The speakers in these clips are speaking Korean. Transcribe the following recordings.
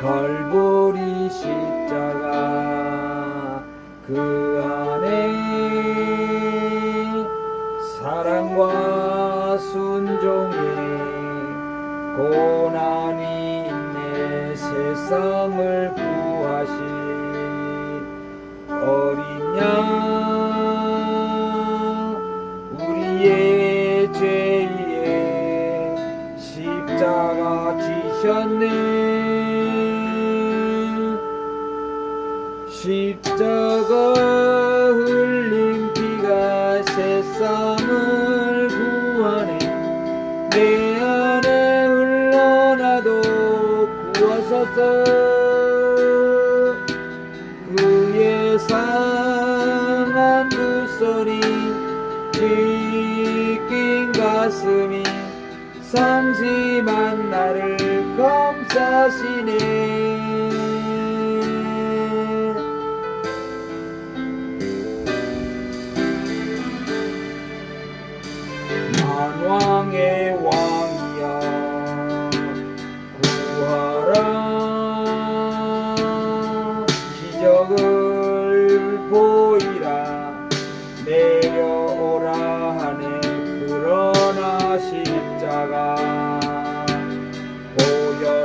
걸보리 십자가 그 안에 사랑과 순종의 고난이 있네. 세상을 구하신 어린 양 우리의 죄에 십자가 지셨네 십자가 흘린 피가 세상을 구하네. 내 안에 흘러나도 구하소서. 그의 상한 두 손이 찢긴 가슴이 상심한 나를 감싸시네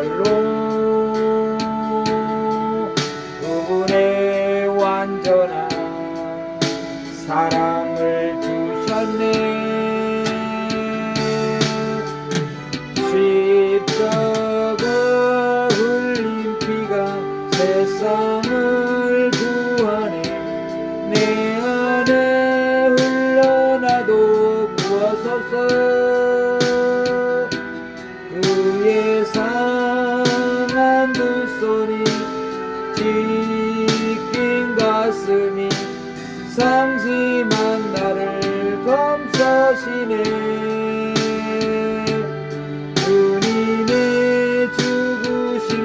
보혈로 그분의 완전한 사랑을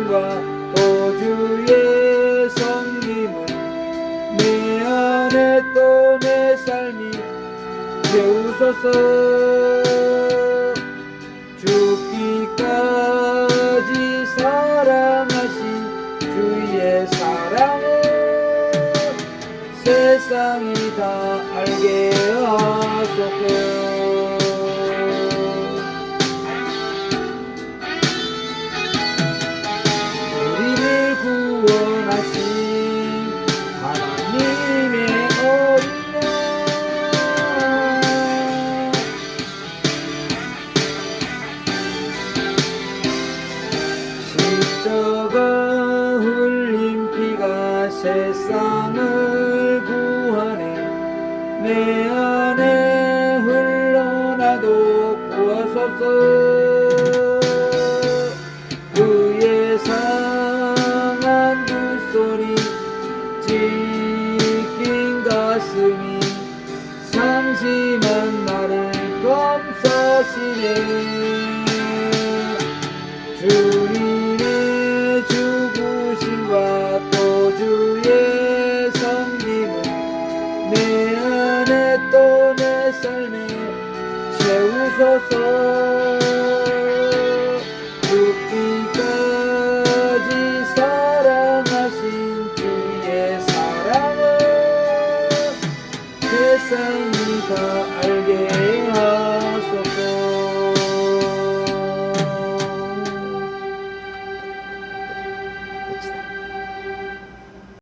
죽으심과 도주의 섬김은 내 안에 또 내 삶이 채우소서. 죽기까지 사랑하신 주의 사랑을 세상이 다 알게 하소 하나님의 어린 양 십자가 흘린 피가 세상을 구하네. 내 안에 흘러나도 구하소서 하시네. 주님의 죽으심과 또 주의 성김은 내 안에 또 내 삶에 채우소서. 죽기까지 사랑하신 주의 사랑을 그 세상이 다